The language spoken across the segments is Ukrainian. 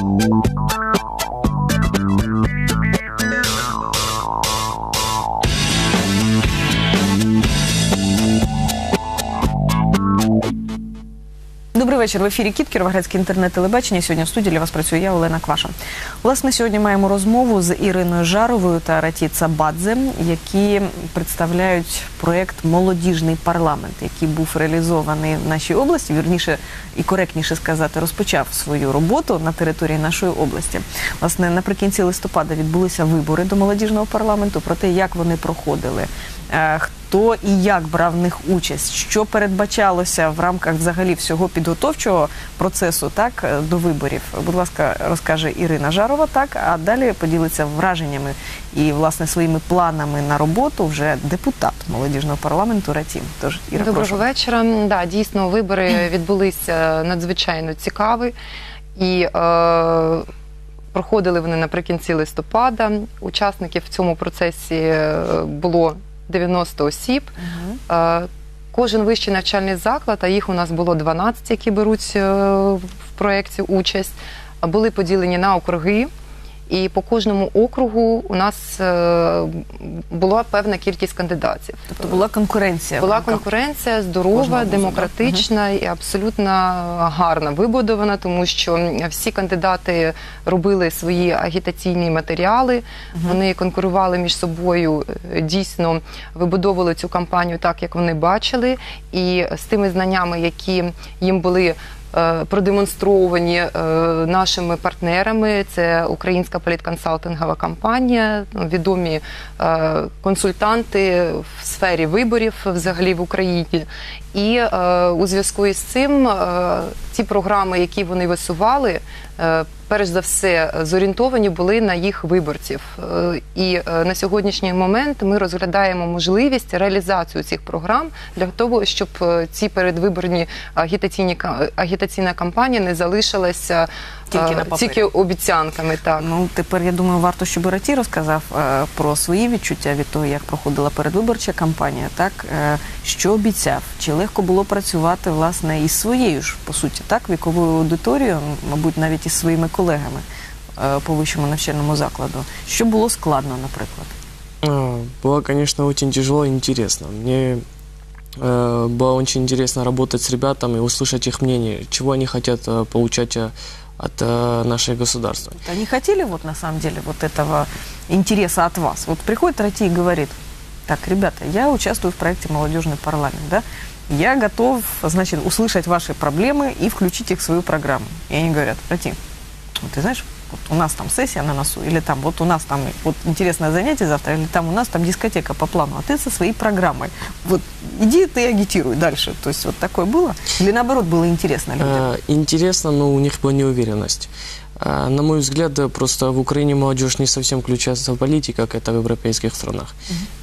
Thank you. Вечір. В ефірі Кіт, Кіровоградське інтернет-телебачення. Сьогодні в студії для вас працює я, Олена Кваша. Власне, сьогодні маємо розмову з Іриною Жаровою та Раті Цабадзе, які представляють проєкт Молодіжний парламент, який був реалізований в нашій області. Вірніше і коректніше сказати, розпочав свою роботу на території нашої області. Власне, наприкінці листопада відбулися вибори до молодіжного парламенту. Про те, як вони проходили, е, хто і як брав в них участь, що передбачалося в рамках взагалі всього підготовчого процесу, так е, до виборів. Будь ласка, розкаже Ірина Жарова, так а далі поділиться враженнями і власне своїми планами на роботу вже депутат молодіжного парламенту Ратім. Тож Іра, Доброго прошу. вечора. Да, дійсно, вибори відбулися надзвичайно цікаві і е, проходили вони наприкінці листопада. Учасників в цьому процесі е, було 90 осіб. Е, Кожен вищий навчальний заклад, а їх у нас було 12, які беруть е, в проєкті участь, були поділені на округи. І по кожному округу у нас е, була певна кількість кандидатів. Тобто була конкуренція. Була конкуренція здорова, демократична і абсолютно гарна вибудована, тому що всі кандидати робили свої агітаційні матеріали. Вони конкурували між собою, е, дійсно вибудовували цю кампанію так, як вони бачили, і з тими знаннями, які їм були. Е, Продемонстровані е, нашими партнерами. Це українська політконсалтингова компанія, ну, відомі е, консультанти в сфері виборів взагалі в Україні. І у зв'язку із цим ці програми, які вони висували, перш за все зорієнтовані були на їх виборців. Е, і е, на сьогоднішній момент ми розглядаємо можливість реалізацію цих програм для того, щоб е, ці передвиборні агітаційні агітаційна кампанія не залишилася Тільки на папері. тільки обіцянками. Так. Ну тепер я думаю, варто, щоб Раті розказав е, про свої відчуття від того, як проходила передвиборча кампанія. Так е, що обіцяв, чи легко було працювати власне із своєю ж по суті, так віковою аудиторією, мабуть, навіть із своїми колегами е, по вищому навчальному закладу. Що було складно, наприклад? А, Было, конечно, очень тяжело и интересно. Мне э, было очень интересно работать с ребятами, услышать их мнение, чего они хотят э, получать э, от э, нашего государства. Они хотели вот на самом деле вот этого интереса от вас. Вот приходит Рати и говорит, так, ребята, я участвую в проекте «Молодежный парламент», да, я готов, значит, услышать ваши проблемы и включить их в свою программу. И они говорят, Рати, вот ты знаешь, вот у нас там сессия на носу, или там вот у нас там вот интересное занятие завтра, или там у нас там дискотека по плану, а ты со своей программой. Вот иди ты агитируй дальше. То есть вот такое было? Или наоборот было интересно людям? Э, Интересно, но у них была неуверенность. Э, На мой взгляд, просто в Украине молодежь не совсем включается в политику, как это в европейских странах.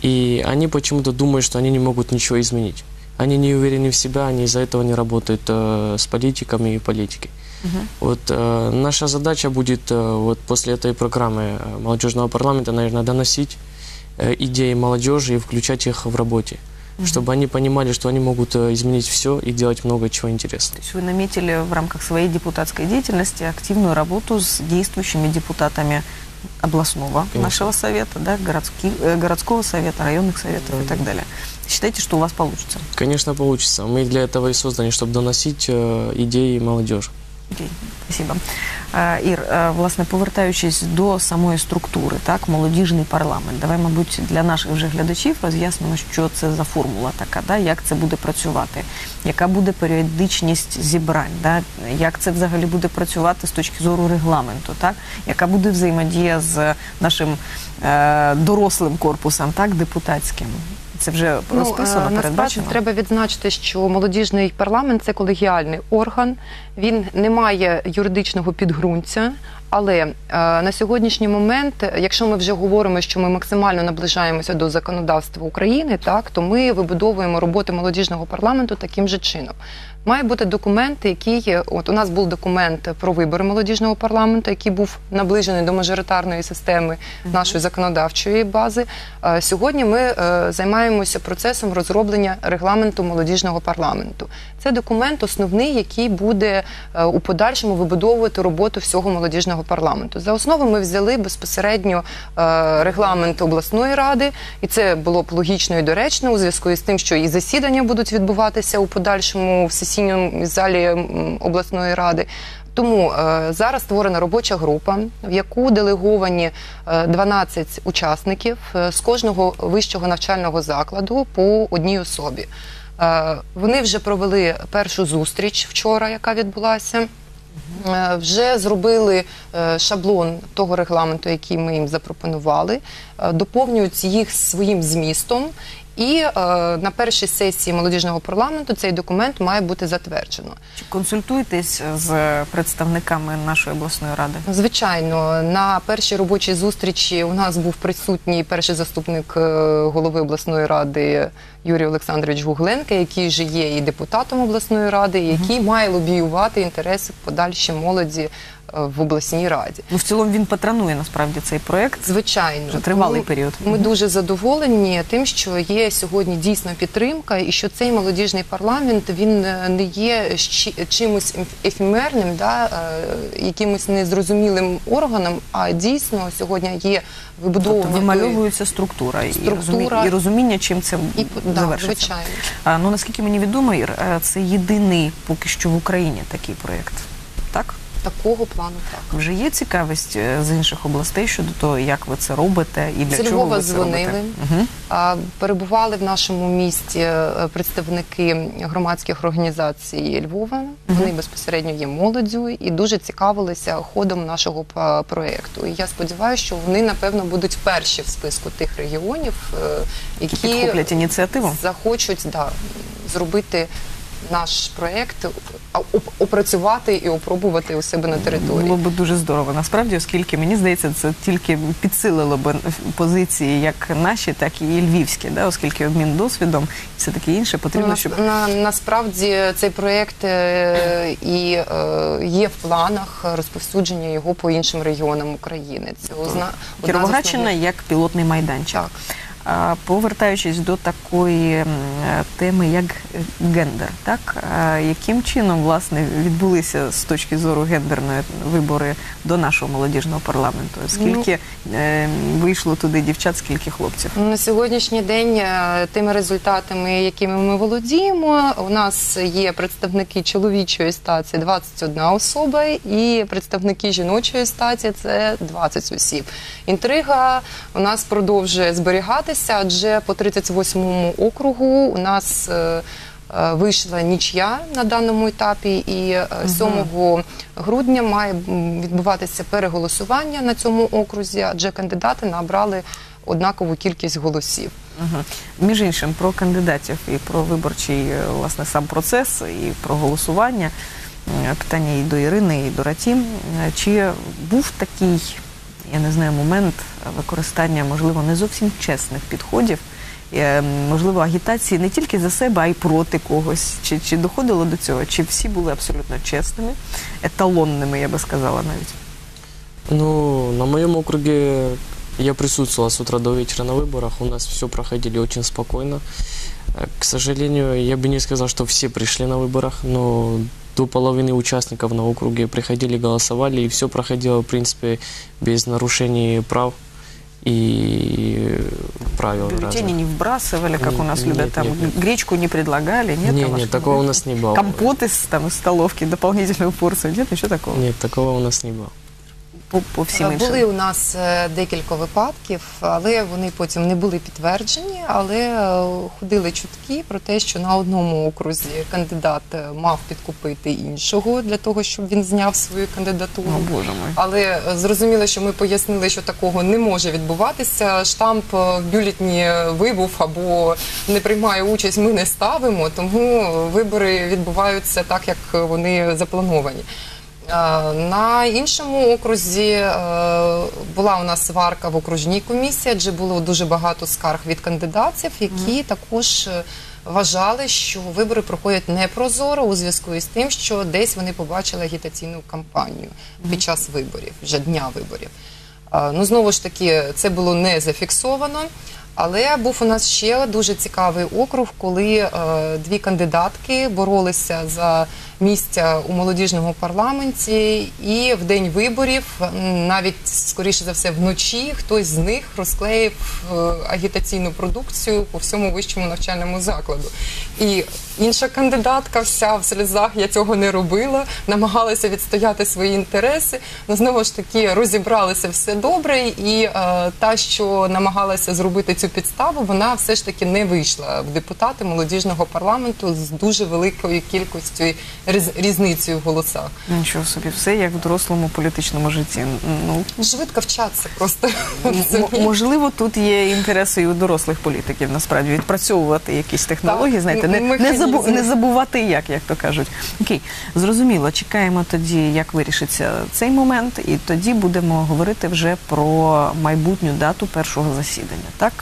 И они почему-то думают, что они не могут ничего изменить. Они не уверены в себя, они из-за этого не работают э, с политиками и политикой. Мгм. Вот э, наша задача будет э, вот после этой программы э, молодежного парламента, наверное, доносить э, идеи молодежи и включать их в работе, чтобы они понимали, что они могут э, изменить все и делать много чего интересного. То есть вы наметили в рамках своей депутатской деятельности активную работу с действующими депутатами областного Конечно. нашего совета, да, городски- э, городского совета, районных советов и Да. так далее. Считаете, что у вас получится? Конечно, получится. Мы для этого и созданы, чтобы доносить идеи молодежи. Спасибо. Е, Ір, е, власне, повертаючись до самої структури, так, молодіжний парламент. Давай, мабуть, для наших вже глядачів роз'яснимо, що це за формула така, да, як це буде працювати, яка буде періодичність зібрань, да, як це взагалі буде працювати з точки зору регламенту, так, яка буде взаємодія з нашим е, дорослим корпусом, так, депутатським. Це вже е, розписано, ну, передбачено. треба відзначити, що молодіжний парламент це колегіальний орган. Він не має юридичного підґрунтя, Але е, на сьогоднішній момент, якщо ми вже говоримо, що ми максимально наближаємося до законодавства України, так то ми вибудовуємо роботу молодіжного парламенту таким же чином. Має бути документ, який е, от у нас був документ про вибори молодіжного парламенту, який був наближений до мажоритарної системи нашої законодавчої бази. Е, Сьогодні ми займаємося процесом розроблення регламенту молодіжного парламенту. Це документ основний, який буде у подальшому вибудовувати роботу всього молодіжного парламенту. За основу ми взяли безпосередньо е, регламент обласної ради, і це було б логічно і доречно у зв'язку із тим, що і засідання будуть відбуватися у подальшому в сесійному залі обласної ради. Тому е, зараз створена робоча група, в яку делеговані е, 12 учасників е, з кожного вищого навчального закладу по одній особі. Е, вони вже провели першу зустріч вчора, яка відбулася. Е, Вже зробили е, шаблон того регламенту, який ми їм запропонували, е, доповнюють їх своїм змістом. І е, на першій сесії молодіжного парламенту цей документ має бути затверджено. Чи консультуєтесь з представниками нашої обласної ради? Звичайно, на першій робочій зустрічі у нас був присутній перший заступник е, голови обласної ради Юрій Олександрович Гугленко, який же є і депутатом обласної ради, який має лобіювати інтереси подальші молоді е, в обласній раді. Ну, в цілому він патронує насправді цей проект. Звичайно, Вже тривалий Тому період. Ми дуже задоволені тим, що є сьогодні дійсно підтримка, і що цей молодіжний парламент він е, не є чимось ефемерним, да, е, якимось незрозумілим органом, а дійсно сьогодні є вибудована Тобто вимальовується структура, і, Структура. і розуміння, чим це і да, завершиться. звичайно. А, ну наскільки мені відомо, Ір, е, це єдиний поки що в Україні такий проєкт. Так? Такого плану так. Вже є цікавість е, з інших областей щодо того, як ви це робите і для З чого ви це робите? дзвонили. Угу. Перебували в нашому місті е, представники громадських організацій Львова. Вони безпосередньо є молоддю і дуже цікавилися ходом нашого па- проекту. І я сподіваюся, що вони напевно будуть перші в списку тих регіонів, е, які Підхоплять ініціативу. захочуть да, зробити наш проект, опрацювати і опробувати у себе на території. Було б дуже здорово. Насправді, оскільки мені здається, це тільки підсилило б позиції як наші, так і львівські, да? оскільки обмін досвідом і все таке інше потрібно, Ну, щоб на, насправді цей проєкт е, і е, є в планах розповсюдження його по іншим регіонам України. Це озна- Кіровоградщина як пілотний майданчик. Так. Повертаючись до такої теми, як гендер, так яким чином власне відбулися з точки зору гендерної вибори до нашого молодіжного парламенту? Скільки е, вийшло туди дівчат, скільки хлопців? На сьогоднішній день е, тими результатами, якими ми володіємо, у нас є представники чоловічої статі 21 особа і представники жіночої статі це 20 осіб. Інтрига у нас продовжує зберігатися, адже по 38-му округу у нас е, е, вийшла нічия на даному етапі, і е, 7 грудня має відбуватися переголосування на цьому окрузі, адже кандидати набрали однакову кількість голосів. Угу. Між іншим, про кандидатів і про виборчий е, власне сам процес, і про голосування. Е, Питання і до Ірини, і до Раті. Е, Чи був такий, я не знаю, момент використання, можливо, не зовсім чесних підходів, е, можливо, агітації не тільки за себе, а й проти когось? Чи, чи доходило до цього? Чи всі були абсолютно чесними, еталонними, я би сказала навіть? Ну, на моем округе я присутствовал с утра до вечера на выборах. У нас все проходили очень спокойно. Э, К сожалению, я бы не сказал, что все пришли на выборах, но до половины участников на округе приходили, голосовали, и все проходило, в принципе, без нарушений прав и правил Бюллетени разных. не вбрасывали, как у нас Нет, любят, там нет, нет. гречку не предлагали, нет? Нет, что, такого у нет? нас не было. Компот из, там, из столовки, дополнительную порцию, нет, ничего такого? Нет, такого у нас не было. По, по всім іншим. Були у нас е, декілька випадків, але вони потім не були підтверджені. Але е, ходили чутки про те, що на одному окрузі кандидат е, мав підкупити іншого для того, щоб він зняв свою кандидатуру. О, боже мой. Але е, зрозуміло, що ми пояснили, що такого не може відбуватися. Штамп е, в бюлетні вибув або не приймає участь. Ми не ставимо, тому вибори відбуваються так, як вони заплановані. Е, На іншому окрузі е, була у нас сварка в окружній комісії, адже було дуже багато скарг від кандидатів, які також е, вважали, що вибори проходять непрозоро у зв'язку із тим, що десь вони побачили агітаційну кампанію під час виборів, вже дня виборів. Ну, знову ж таки, це було не зафіксовано. Але був у нас ще дуже цікавий округ, коли е, дві кандидатки боролися за місця у молодіжному парламенті, і в день виборів, навіть скоріше за все, вночі хтось з них розклеїв е, агітаційну продукцію по всьому вищому навчальному закладу. І інша кандидатка, вся в сльозах, я цього не робила, намагалася відстояти свої інтереси. Ну знову ж таки розібралися все добре, і е, та, що намагалася зробити цю підставу, вона все ж таки не вийшла в депутати молодіжного парламенту з дуже великою кількістю різ- різницею в голосах. Нічого собі, все як в дорослому політичному житті. Ну, Швидко вчатися просто. м- можливо, тут є інтереси і у дорослих політиків насправді відпрацьовувати якісь технології, Так, знаєте, не, не, забу, не забувати як, як то кажуть. Окей, зрозуміло, чекаємо тоді, як вирішиться цей момент, і тоді будемо говорити вже про майбутню дату першого засідання. Так,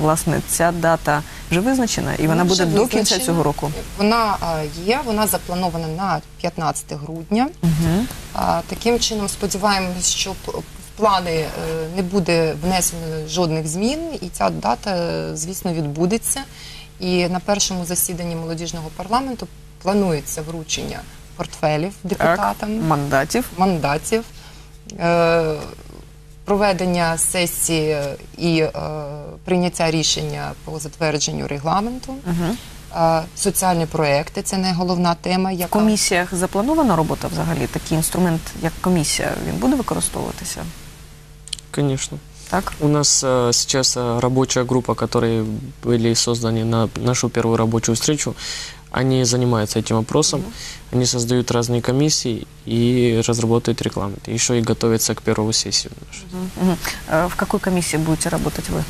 власне, ця дата вже визначена, і вона буде до кінця цього року. Вона е, є, вона запланована на 15 грудня. Угу. Таким чином сподіваємось, що в плани е, не буде внесено жодних змін, і ця дата, е, звісно, відбудеться. І на першому засіданні молодіжного парламенту планується вручення портфелів депутатам, Мандатів. мандатів, е, проведення сесії і е, прийняття рішення по затвердженню регламенту. Угу. Е, Соціальні проекти це не головна тема. В Яка комісіях запланована робота взагалі? Такий інструмент, як комісія, він буде використовуватися? Конечно. Так? У нас э, сейчас э, рабочая группа, которые были созданы на нашу первую рабочую встречу, они занимаются этим вопросом, они создают разные комиссии и разработают регламент. Еще и готовятся к первому сессию. нашу. Мгм. Э, В какой комиссии будете работать вы?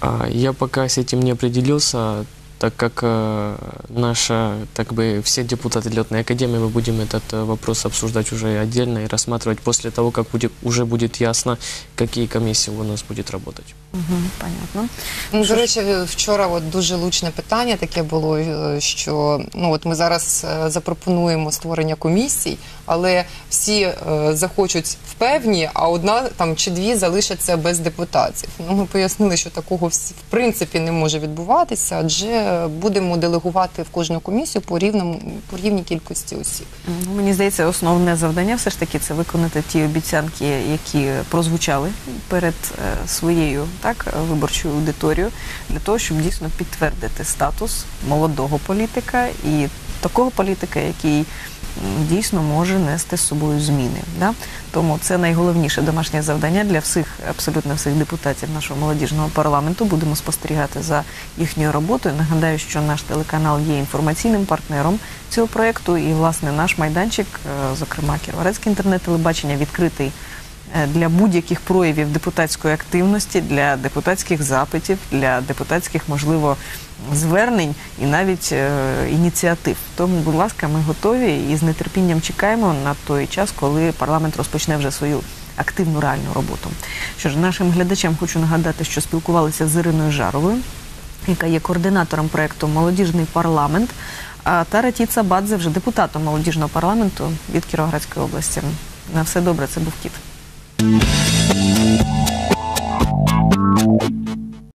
А, Я пока с этим не определился, так как э, наша, так бы, все депутаты летной академии, мы будем этот э, вопрос обсуждать уже отдельно и рассматривать после того, как будет, уже будет ясно, какие комиссии у нас будет работать. Мгм, Понятно. Ну, до речі, вчора от дуже лучне питання таке було, е, що ну от ми зараз е, запропонуємо створення комісій, але всі е, захочуть в певні, а одна там чи дві залишаться без депутатів. Ну ми пояснили, що такого в принципі не може відбуватися, адже будемо делегувати в кожну комісію по рівному по рівній кількості осіб. Ну, Мені здається, основне завдання все ж таки це виконати ті обіцянки, які прозвучали перед е, своєю так виборчою аудиторією, для того, щоб дійсно підтвердити статус молодого політика і такого політика, який дійсно може нести з собою зміни. Да? Тому це найголовніше домашнє завдання для всіх, абсолютно всіх депутатів нашого молодіжного парламенту. Будемо спостерігати за їхньою роботою. Нагадаю, що наш телеканал є інформаційним партнером цього проєкту, і власне наш майданчик, е, зокрема Кіровоградське інтернет-телебачення, відкритий е, для будь-яких проявів депутатської активності, для депутатських запитів, для депутатських, можливо, звернень і навіть е, ініціатив. Тому, будь ласка, ми готові і з нетерпінням чекаємо на той час, коли парламент розпочне вже свою активну реальну роботу. Що ж, нашим глядачам хочу нагадати, що спілкувалися з Іриною Жаровою, яка є координатором проєкту Молодіжний парламент. А та Ратіца Бадзе вже депутатом молодіжного парламенту від Кіровоградської області. На все добре, це був кіт. Thank you.